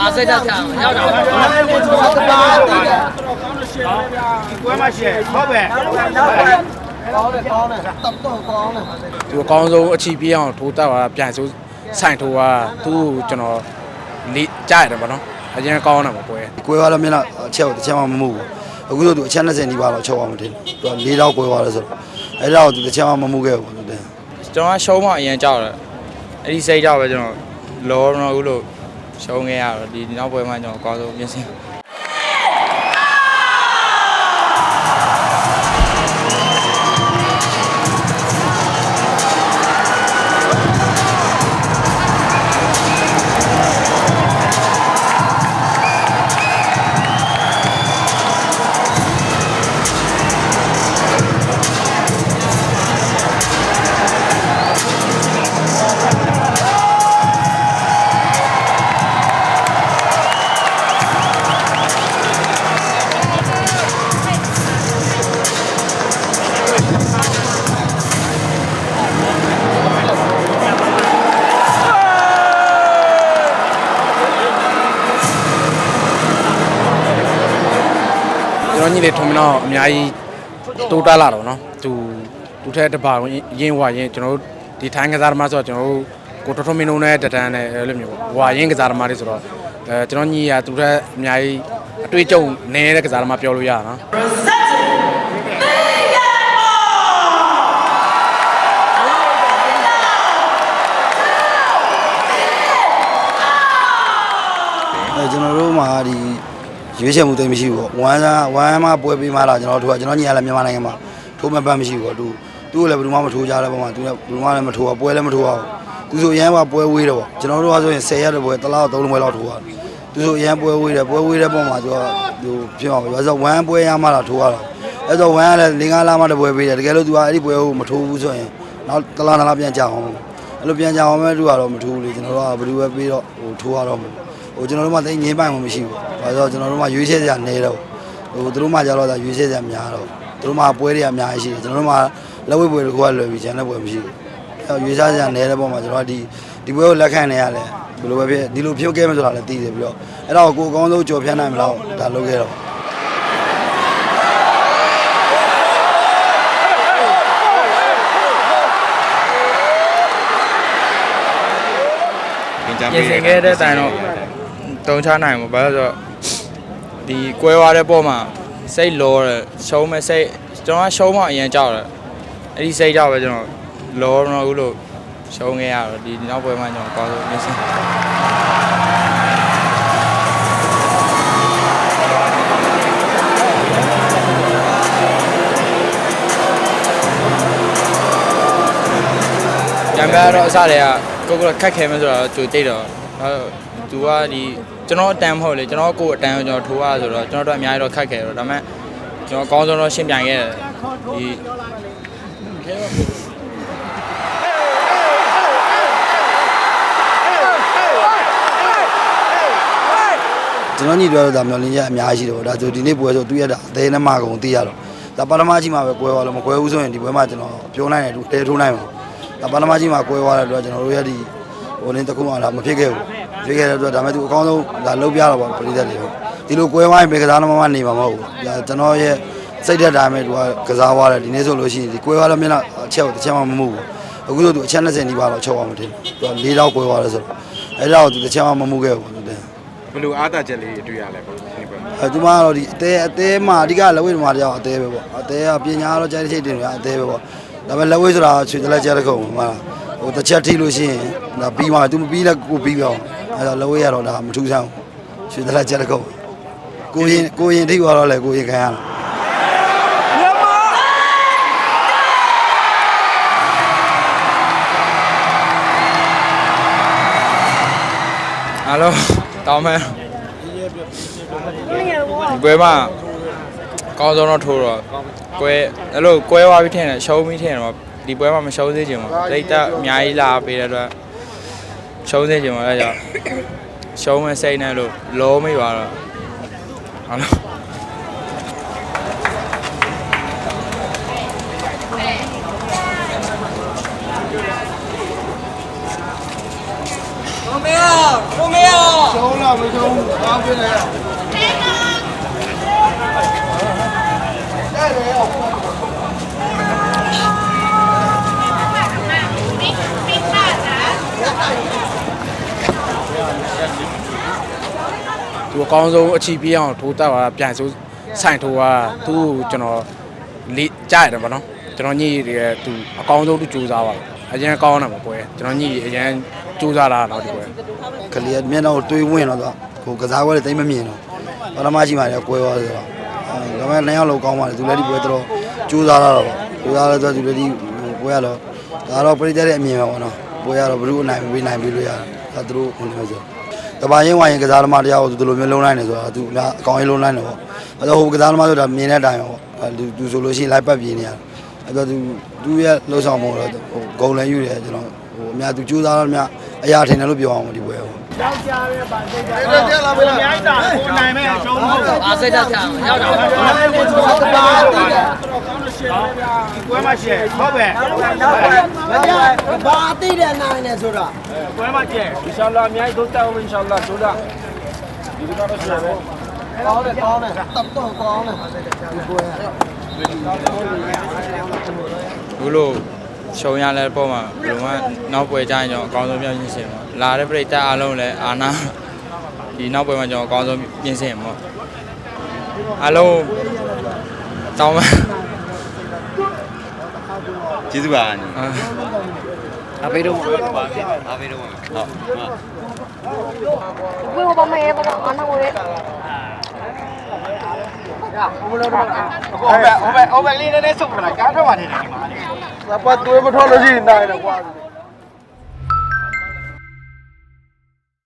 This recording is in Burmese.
အားစိတ်တက်ချအောင်ရောက်တာကွဲမရှိဟုတ်ပဲသူအကောင်းဆုံးအချီပြေးအောင်ထိုးတက်သွားပြန်ဆိုဆိုင်ထိုးသွားသူ့ကိုကျွန်တော်လေးကြားရတယ်ဗောနော်အရင်ကောင်းတယ်ဗောပွဲကွဲသွားတော့မျက်နှာအချက်ကိုတစ်ချက်မှမမှုဘူးအခုဆိုသူအချက်20နီးပါးတော့ချက်သွားမှတင်သူက၄တော့ကွဲသွားတယ်ဆိုတော့အဲ့ဒါကိုသူတစ်ချက်မှမမှုခဲ့ဘူးသူတင်ကျွန်တော်ကရှုံးမှအရင်ကြောက်တယ်အဲ့ဒီစိတ်ကြောက်ပဲကျွန်တော်လောတော့ဘူးလို့ရှုံးခဲ့ရ တော့ဒီနောက်ပွဲမှာကျွန်တော်အကောင်း ကျွန်တော်ညီလေးထုံမတော့အများကြီးတိုးတက်လာတော့နော်သူသူထဲတစ်ပါရင်းဝါရင်းကျွန်တော်တို့ဒီထိုင်းကစားသမားဆိုတော့ကျွန်တော်တို့ကိုတော်တော်မင်းလုံးနဲ့တတန်းနဲ့အဲ့လိုမျိုးပေါ့ဝါရင်းကစားသမားတွေဆိုတော့အဲကျွန်တော်ညီကသူထဲအများကြီးအတွေ့အကြုံနည်းတဲ့ကစားသမားပြောလို့ရတာနော်အဲကျွန်တော်တို့မှာဒီ ရွေးချယ်မှုတိတ်မရှိဘူးပေါ့ဝမ်းစားဝမ်းမှာပွဲပေးမှလာကျွန်တော်တို့ကကျွန်တော်ညီရလည်းမြန်မာနိုင်ငံမှာထိုးမပန်းမရှိဘူးပေါ့သူသူ့ကိုလည်းဘယ်သူမှမထိုးကြတဲ့ပုံမှာသူကဘယ်သူမှလည်းမထိုးဘူးပွဲလည်းမထိုးအောင်သူဆိုရမ်းမှာပွဲဝေးတယ်ပေါ့ကျွန်တော်တို့ကဆိုရင်10ရက်တဲ့ပွဲတစ်လားသုံးလုံးပွဲလောက်ထိုးရတယ်သူဆိုရမ်းပွဲဝေးတယ်ပွဲဝေးတဲ့ပုံမှာသူကသူဖြစ်အောင်ပြောဆိုဝမ်းပွဲရမှလာထိုးရတော့အဲ့တော့ဝမ်းကလည်း၄၅လမှတပွဲပေးတယ်တကယ်လို့သူကအဲ့ဒီပွဲကိုမထိုးဘူးဆိုရင်နောက်တစ်လားနှစ်လားပြန်ကြအောင်အဲ့လိုပြန်ကြအောင်မဲ့သူကတော့မထိုးဘူးလေကျွန်တော်တို့ကဘယ်သူပဲပေးတော့ဟိုထိုးရတော့မယ် ဟိုကျွန်တော်တို့မှတိတ်ငင်းပိုင်မှမရှိဘူး။ဘာလို့လဲဆိုတော့ကျွန်တော်တို့မှရွေးချယ်စရာနေတော့ဟိုသူတို့မှကြတော့ဒါရွေးချယ်စရာများတော့သူတို့မှပွဲတွေအများကြီးရှိတယ်ကျွန်တော်တို့မှလက်ဝဲပွဲတစ်ခုကလွယ်ပြီးကျန်တဲ့ပွဲမရှိဘူး။အဲရွေးချယ်စရာနေတဲ့ပုံမှာကျွန်တော်ကဒီဒီပွဲကိုလက်ခံနေရလဲဘယ်လိုပဲဖြစ်ဒီလိုဖြုတ်ခဲ့မှဆိုတာလည်းသိတယ်ပြီးတော့အဲ့တော့ကိုအကောင်းဆုံးကြော်ဖြတ်နိုင်မလားဒါလုပ်ခဲ့တော့ပြင်ဆင်ခဲ့တဲ့တိုင်တော့ တုံချနိုင်မှာဘာလို့လဲဆိုတော့ဒီကွဲသွားတဲ့ပုံမှာစိတ်လောတယ်ရှုံးမဲ့စိတ်ကျွန်တော်ကရှုံးမှအရင်ကြောက်တယ်အဲ့ဒီစိတ်ကြောက်ပဲကျွန်တော်လောတော့ဘူးလို့ရှုံးခဲ့ရတော့ဒီနောက်ပွဲမှာကျွန်တော်အကောင်းဆုံးပြင်ဆင်ကြံပြတော့အစတည်းကကိုကိုခက်ခဲမယ်ဆိုတော့ကြိုတိတ်တော့အဲ သူကဒီကျွန်တော်အတန်မဟုတ်လေကျွန်တော်ကိုယ်အတန်ကိုကျွန်တော်ထိုးရဆိုတော့ကျွန်တော်တို့အများကြီးတော့ခက်ခဲတော့ဒါပေမဲ့ကျွန်တော်အကောင်းဆုံးတော့ရှင်းပြိုင်ခဲ့တယ်ဒီကျွန်တော်ညီပြောတော့ဒါမျောလင်းရအများကြီးတယ်ပေါ့ဒါဆိုဒီနေ့ပွဲဆိုသူရတာအသေးနဲ့မကုန်သိရတော့ဒါပါရမကြီးမှာပဲကွဲသွားလို့မကွဲဘူးဆိုရင်ဒီပွဲမှာကျွန်တော်ပြောနိုင်တယ်သူတဲထိုးနိုင်မှာဒါပါရမကြီးမှာကွဲသွားတဲ့အတွက်ကျွန်တော်တို့ရဒီဟိုလင်းတစ်ခုမှလာမဖြစ်ခဲ့ဘူး ဖြစ်ခဲ့တဲ့အတွက်ဒါမဲ့သူအကောင်းဆုံးဒါလုံးပြတော့ပါပြည်သက်တွေဟုတ်ဒီလိုကွဲသွားရင်ဘယ်ကစားသမားမှနေမှာမဟုတ်ဘူးဒါကျွန်တော်ရဲ့စိတ်သက်ဒါမဲ့သူကကစားသွားတယ်ဒီနေ့ဆိုလို့ရှိရင်ဒီကွဲသွားတော့မျက်နှာအချက်ကိုတစ်ချက်မှမမှုဘူးအခုဆိုသူအချက်20နီးပါးတော့ချက်အောင်မတင်သူက၄တော့ကွဲသွားတယ်ဆိုတော့အဲ့ဒါကိုသူတစ်ချက်မှမမှုခဲ့ဘူးသူတင်ဘယ်လိုအားသာချက်လေးတွေ့ရလဲပေါ့ဒီပွဲအဲသူမကတော့ဒီအသေးအသေးမှာအဓိကလက်ဝဲသမားတယောက်အသေးပဲပေါ့အသေးကပညာကတော့ကြားတဲ့ချိန်တင်တယ်အသေးပဲပေါ့ဒါပေမဲ့လက်ဝဲဆိုတာချွေတလက်ကြားတစ်ခုံမှာဟိုတစ်ချက်ထိလို့ရှိရင်ဒါပြီးမှသူမပြီးလဲကိုပြီးပြောင်း အဲတော့လက်ဝဲရတော့ဒါမထူးဆန်းဘူးချွေတလက်ကြားတစ်ခုံကိုရင်ကိုရင်ထိသွားတော့လေကိုရင်ခံရတာအားလုံးတောင်းမယ်ဒီပွဲမှာအကောင်းဆုံးတော့ထိုးတော့ကွဲအဲ့လိုကွဲသွားပြီးထင်တယ်ရှုံးပြီးထင်တယ်ပေါ့ဒီပွဲမှာမရှုံးသေးချင်ဘူးဒိတ်တက်အများကြီးလာပေးတဲ့အတွက် ရှုံးသေးချင်ပါအဲကြောင့်ရှုံးမဲ့စိတ်နဲ့လို့လောမိပါတော့အားလုံး ရှုံးလာ သူအကောင်းဆုံးအချီပြေးအောင်ထိုးတက်သွားတာပြန်ဆိုဆိုင်ထိုးတာသူ့ကိုကျွန်တော်လေးကြားရတယ်ဗောနော်ကျွန်တော်ညီတွေကသူအကောင်းဆုံးသူစူးစမ်းပါအရင်ကောင်းတာပေါ့ကွယ်ကျွန်တော်ညီအရင်စူးစမ်းတာတော့ဒီကွယ်ကလေးကမျက်နှာကိုတွေးဝင်တော့သူဟိုကစားပွဲတွေတိတ်မမြင်တော့ဘာမှမရှိမှလည်းကွဲသွားဆိုတော့ဒါပေမဲ့နှစ်ယောက်လောက်ကောင်းပါလေသူလည်းဒီပွဲတော့ကြိုးစားလာတော့ကြိုးစားလဲဆိုသူလည်းဒီပွဲရတော့ဒါတော့ပြိတ္တရဲ့အမြင်ပဲပေါ့နော်ပွဲရတော့ဘယ်သူအနိုင်ပေးနိုင်ပေးလို့ရတယ်ဒါသူတို့ဟိုနေဆို တပါရင်ဝိုင်းကစားသမားတရားကိုသူတို့လိုမျိုးလုံးလိုက်နေဆိုတော့သူအကောင်ကြီးလုံးလိုက်နေပေါ့အဲတော့ဟိုကစားသမားဆိုတာမြင်တဲ့အတိုင်းပေါ့သူသူဆိုလို့ရှိရင်လိုက်ပတ်ပြင်းနေရတယ်အဲတော့သူသူရဲ့လှုပ်ဆောင်မှုတော့ဟိုဂုံလည်းယူတယ်ကျွန်တော်ဟိုအများသူကြိုးစားတော့အများအရာထင်တယ်လို့ပြောအောင်ဒီပွဲပေါ့အားစိတ်ဓာတ်ချအောင်ရောက်တော့ပွဲ မှာရှယ်ဟုတ်ပဲဘာသိတဲ့နိုင်လဲဆိုတော့ပွဲမှာရှယ်ကောင်းတယ်ကောင်းတယ်တပ်တော့ကောင်းတယ်ဒီပွဲကဘူးလို့ရှုံရလဲပေါ့မှာဘယ်လိုမှနောက်ပွဲကြရင်ကျွန်တော်အကောင်းဆုံးပြောင်းရှင်းစင်ပါလာတဲ့ပြိတ္တအားလုံးလည်းအာနာဒီနောက်ပွဲမှာကျွန်တော်အကောင်းဆုံးပြင်ဆင်ပါအားလုံးတောင်းပါ ကျေးဇူးပါညီအဖေတို့ဘယ်လိုပါမဲပါတော့အနာဝဲဟိုဘက်ဟိုဘက်ဟိုဘက်လေးနည်းနည်းစုပ်ပလိုက်ကားထွက်ပါနေတယ်ဒီမှာပတ်သွေးမထွက်လို့ရှိရင်နိုင်တယ်ကွာ